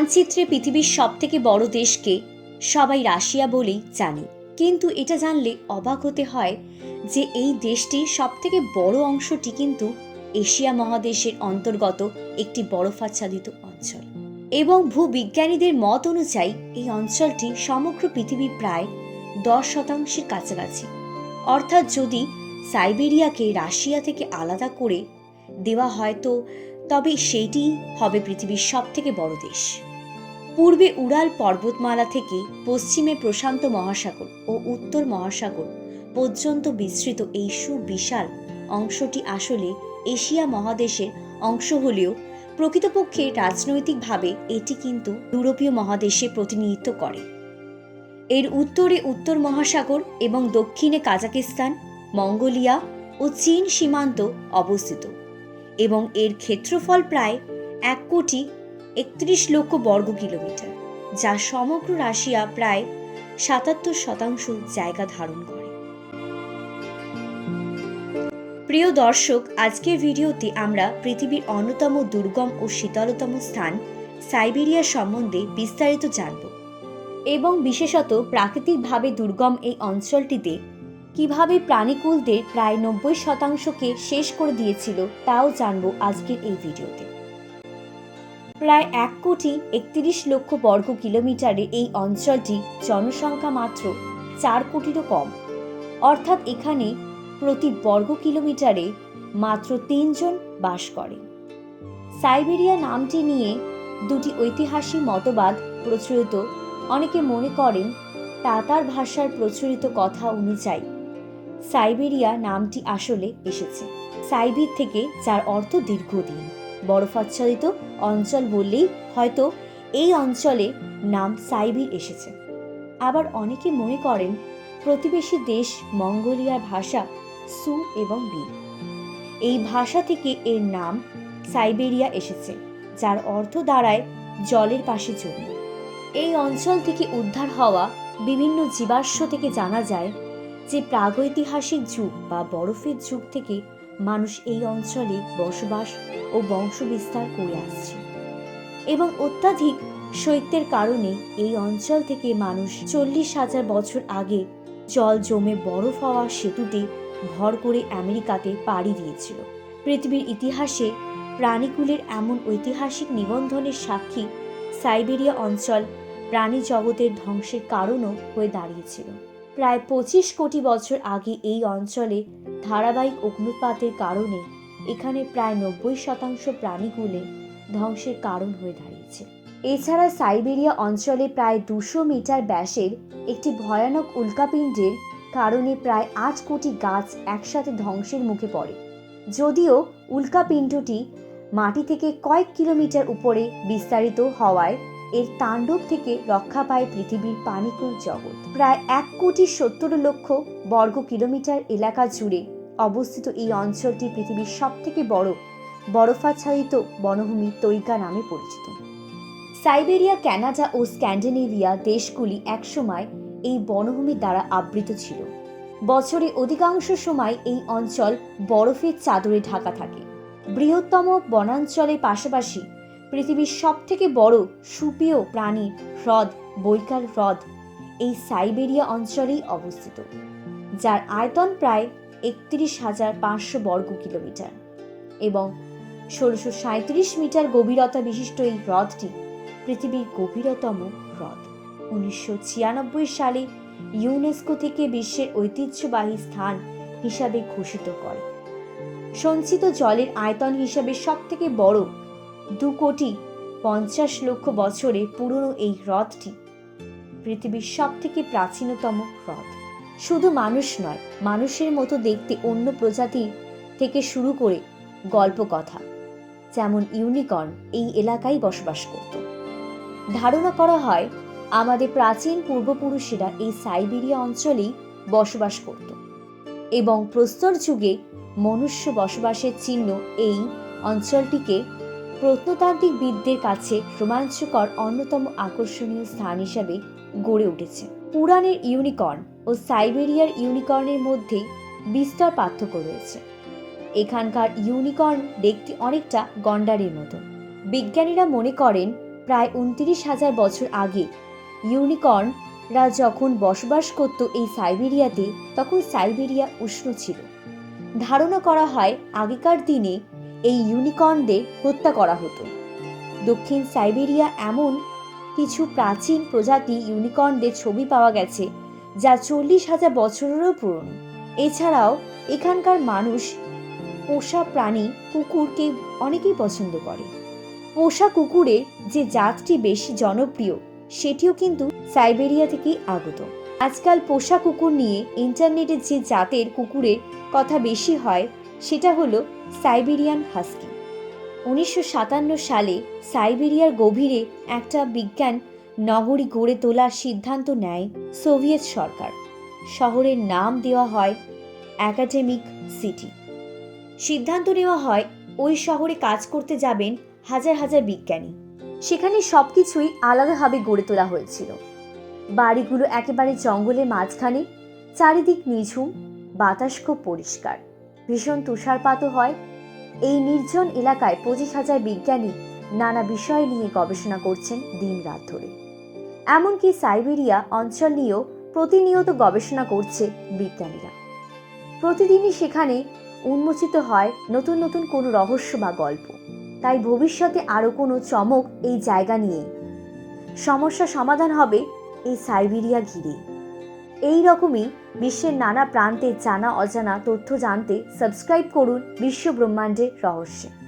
মানচিত্রে পৃথিবীর সব থেকে বড় দেশকে সবাই রাশিয়া বলেই জানি। কিন্তু এটা জানলে অবাক হতে হয় যে এই দেশটির সব থেকে বড় অংশটি কিন্তু এশিয়া মহাদেশের অন্তর্গত একটি বরফাচ্ছাদিত অঞ্চল। এবং ভূবিজ্ঞানীদের মত অনুযায়ী এই অঞ্চলটি সমগ্র পৃথিবীর প্রায় দশ শতাংশের কাছাকাছি। অর্থাৎ যদি সাইবেরিয়াকে রাশিয়া থেকে আলাদা করে দেওয়া হয় তো তবে সেইটি হবে পৃথিবীর সবথেকে বড় দেশ। পূর্বে উড়াল পর্বতমালা থেকে পশ্চিমে প্রশান্ত মহাসাগর ও উত্তর মহাসাগর পর্যন্ত বিস্তৃত এই সুবিশাল অংশটি আসলে এশিয়া মহাদেশের অংশ হলেও প্রকৃতপক্ষে রাজনৈতিকভাবে এটি কিন্তু ইউরোপীয় মহাদেশে প্রতিনিধিত্ব করে। এর উত্তরে উত্তর মহাসাগর এবং দক্ষিণে কাজাকিস্তান, মঙ্গোলিয়া ও চীন সীমান্ত অবস্থিত এবং এর ক্ষেত্রফল প্রায় এক কোটি একত্রিশ লক্ষ বর্গ কিলোমিটার, যা সমগ্র রাশিয়া প্রায় সাতাত্তর শতাংশ জায়গা ধারণ করে। প্রিয় দর্শক, আজকের ভিডিওতে আমরা পৃথিবীর অন্যতম দুর্গম ও শীতলতম স্থান সাইবেরিয়া সম্বন্ধে বিস্তারিত জানব এবং বিশেষত প্রাকৃতিকভাবে দুর্গম এই অঞ্চলটিতে কীভাবে প্রাণীকুলদের প্রায় নব্বই শতাংশকে শেষ করে দিয়েছিল, তাও জানব আজকের এই ভিডিওতে। প্রায় এক কোটি একত্রিশ লক্ষ বর্গ কিলোমিটারে এই অঞ্চলটি জনসংখ্যা মাত্র চার কোটিরও কম। অর্থাৎ এখানে প্রতি বর্গ কিলোমিটারে মাত্র তিনজন বাস করে। সাইবেরিয়া নামটি নিয়ে দুটি ঐতিহাসিক মতবাদ প্রচলিত। অনেকে মনে করেন তাতার ভাষার প্রচলিত কথা অনুযায়ী সাইবেরিয়া নামটি আসলে এসেছে। সাইবির থেকে যার অর্থ দীর্ঘদিন। বরফাচ্ছাদিত অঞ্চল বললেই হয়তো এই অঞ্চলে নাম সাইবির এসেছে। আবার অনেকে মনে করেন প্রতিবেশী দেশ মঙ্গোলিয়ার ভাষা সু এবং বি। এই ভাষা থেকে এর নাম সাইবেরিয়া এসেছে, যার অর্থ দাঁড়ায় জলের পাশে জমি। এই অঞ্চল থেকে উদ্ধার হওয়া বিভিন্ন জীবাশ্ম থেকে জানা যায় যে প্রাগৈতিহাসিক যুগ বা বরফের যুগ থেকে মানুষ এই অঞ্চলে বসবাস ও বংশবিস্তার করে আসছে। এবং অত্যাধিক শৈত্যের কারণে এই অঞ্চল থেকে মানুষ চল্লিশ হাজার বছর আগে জল জমে বরফ হওয়া সেতুতে ভর করে আমেরিকাতে পাড়ি দিয়েছিল। পৃথিবীর ইতিহাসে প্রাণীকুলের এমন ঐতিহাসিক নিবন্ধনের সাক্ষী সাইবেরিয়া অঞ্চল প্রাণী জগতের ধ্বংসের কারণও হয়ে দাঁড়িয়েছিল। প্রায় পঁচিশ কোটি বছর আগে এই অঞ্চলে ধারাবাহিক অগ্নুৎপাতের কারণে এখানে প্রায় নব্বই শতাংশ প্রাণীগুলে ধ্বংসের কারণ হয়ে দাঁড়িয়েছে। এছাড়া সাইবেরিয়া অঞ্চলে প্রায় দুশো মিটার ব্যাসের একটি ভয়ানক উল্কাপিণ্ডের কারণে প্রায় আট কোটি গাছ একসাথে ধ্বংসের মুখে পড়ে। যদিও উল্কাপিণ্ডটি মাটি থেকে কয়েক কিলোমিটার উপরে বিস্তারিত হওয়ায় এর তাণ্ডব থেকে রক্ষা পায় পৃথিবীর পানিকুল জগৎ। প্রায় এক কোটি সত্তর লক্ষ বর্গ কিলোমিটার এলাকা জুড়ে অবস্থিত এই অঞ্চলটি পৃথিবীর সবথেকে বড় বরফাচ্ছাদিত বনভূমি তৈকা নামে পরিচিত। সাইবেরিয়া ক্যানাডা ও স্ক্যান্ডিনেভিয়া দেশগুলি একসময় এই বনভূমি দ্বারা আবৃত ছিল। বছরে অধিকাংশ সময় এই অঞ্চল বরফের চাদরে ঢাকা থাকে। বৃহত্তম বনাঞ্চলের পাশাপাশি পৃথিবীর সবথেকে বড় সুপেয় প্রাণী হ্রদ, বৈকাল হ্রদ এই সাইবেরিয়া অঞ্চলেই অবস্থিত। যার আয়তন প্রায় একত্রিশ হাজার পাঁচশো বর্গ কিলোমিটার এবং ষোলোশো সাঁত্রিশ মিটার গভীরতা বিশিষ্ট এই হ্রদটি পৃথিবীর গভীরতম হ্রদ। উনিশশো ছিয়ানব্বই সালে ইউনেস্কো থেকে বিশ্বের ঐতিহ্যবাহী স্থান হিসাবে ঘোষিত করে। সঞ্চিত জলের আয়তন হিসাবে সবথেকে বড় দু কোটি পঞ্চাশ লক্ষ বছরে পুরনো এই হ্রদটি পৃথিবীর সবথেকে প্রাচীনতম হ্রদ। শুধু মানুষ নয়, মানুষের মতো দেখতে অন্য প্রজাতির থেকে শুরু করে গল্পকথা, যেমন ইউনিকর্ন এই এলাকায় বসবাস করত। ধারণা করা হয়, আমাদের প্রাচীন পূর্বপুরুষেরা এই সাইবেরিয়া অঞ্চলেই বসবাস করত এবং প্রস্তর যুগে মনুষ্য বসবাসের চিহ্ন এই অঞ্চলটিকে প্রত্নতান্ত্রিক বিদদের কাছে রোমাঞ্চকর অন্যতম আকর্ষণীয় স্থান হিসাবে গড়ে উঠেছে। পুরাণের ইউনিকর্ন ও সাইবেরিয়ার ইউনিকর্নের মধ্যে বিস্তর পার্থক্য রয়েছে। এখানকার ইউনিকর্ন দেখতে অনেকটা গন্ডারের মতো। বিজ্ঞানীরা মনে করেন, প্রায় উনত্রিশ হাজার বছর আগে ইউনিকর্নরা যখন বসবাস করত এই সাইবেরিয়াতে, তখন সাইবেরিয়া উষ্ণ ছিল। ধারণা করা হয়, আগেকার দিনে এই ইউনিকর্নদের হত্যা করা হতো। দক্ষিণ সাইবেরিয়া এমন কিছু প্রাচীন প্রজাতি ইউনিকর্নদের ছবি পাওয়া গেছে, যা চল্লিশ হাজার বছরেরও পুরনো। এছাড়াও, এখানকার মানুষ পোষা প্রাণী কুকুরকে অনেকেই পছন্দ করে। পোষা কুকুরের যে জাতটি বেশি জনপ্রিয়, সেটিও কিন্তু সাইবেরিয়া থেকেই আগত। আজকাল পোষা কুকুর নিয়ে ইন্টারনেটে যে জাতের কুকুরের কথা বেশি হয়, সেটা হলো সাইবেরিয়ান হাস্কি। উনিশশো সাতান্ন সালে সাইবেরিয়ার গভীরে একটা বিজ্ঞান নগরী গড়ে তোলার সিদ্ধান্ত নেয় সোভিয়েত সরকার। শহরের নাম দেওয়া হয় একাডেমিক সিটি। সিদ্ধান্ত নেওয়া হয় ওই শহরে কাজ করতে যাবেন হাজার হাজার বিজ্ঞানী। সেখানে সব কিছুই আলাদাভাবে গড়ে তোলা হয়েছিল। বাড়িগুলো একেবারে জঙ্গলের মাঝখানে, চারিদিক নিঝুম বাতাস খুব পরিষ্কার। ভীষণ তুষারপাতও হয় এই নির্জন এলাকায় পঁচিশ হাজার বিজ্ঞানী নানা বিষয় নিয়ে গবেষণা করছেন দিন রাত ধরে। এমনকি সাইবেরিয়া অঞ্চল নিয়েও প্রতিনিয়ত গবেষণা করছে বিজ্ঞানীরা। প্রতিদিনই সেখানে উন্মোচিত হয় নতুন নতুন কোনো রহস্য বা গল্প। তাই ভবিষ্যতে আরও কোনো চমক এই জায়গা নিয়ে সমস্যা সমাধান হবে এই সাইবেরিয়া ঘিরে এই রকমই বিশ্বের নানা প্রান্তে জানা অজানা তথ্য জানতে সাবস্ক্রাইব করুন বিশ্ব ব্রহ্মাণ্ডের রহস্যে।